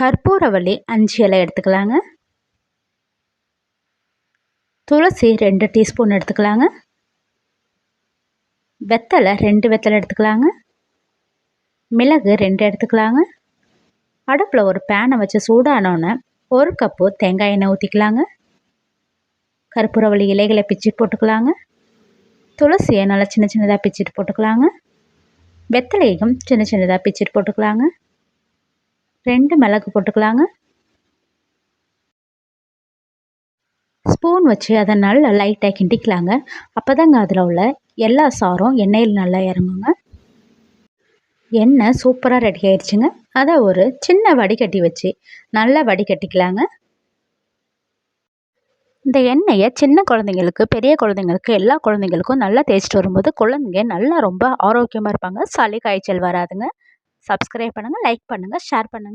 கற்பூரவள்ளி அஞ்சு இலை எடுத்துக்கலாங்க. துளசி ரெண்டு டீஸ்பூன் எடுத்துக்கலாங்க. வெத்தலை ரெண்டு வெத்தலை எடுத்துக்கலாங்க. மிளகு ரெண்டு எடுத்துக்கலாங்க. அடுப்பில் ஒரு பேனை வச்சு சூடானோன்னே ஒரு கப்பு தேங்காய் எண்ணெய் ஊற்றிக்கலாங்க கற்பூரவள்ளி இலைகளை பிச்சு போட்டுக்கலாங்க. துளசியை நல்லா சின்ன சின்னதாக பிச்சுட்டு போட்டுக்கலாங்க. வெத்தலையும் சின்ன சின்னதாக பிச்சுட்டு போட்டுக்கலாங்க. ரெண்டு மிளகு போட்டுக்கலாங்க. ஸ்பூன் வச்சு அதை நல்லா லைட்டாக கிண்டிக்கலாங்க. அப்போ தாங்க அதில் உள்ள எல்லா சாரும் எண்ணெயில் நல்லா இறங்குங்க. எண்ணெய் சூப்பராக ரெடி ஆயிடுச்சுங்க. அதை ஒரு சின்ன வடிகட்டி வச்சு நல்லா வடிகட்டிக்கலாங்க. இந்த எண்ணெயை சின்ன குழந்தைங்களுக்கு பெரிய குழந்தைங்களுக்கு எல்லா குழந்தைங்களுக்கும் நல்லா தேய்ச்சிட்டு வரும்போது குழந்தைங்க நல்லா ரொம்ப ஆரோக்கியமாக இருப்பாங்க. சளி காய்ச்சல் வராதுங்க. சப்ஸ்கிரைப் பண்ணுங்கள் லைக் பண்ணுங்கள் ஷேர் பண்ணுங்கள்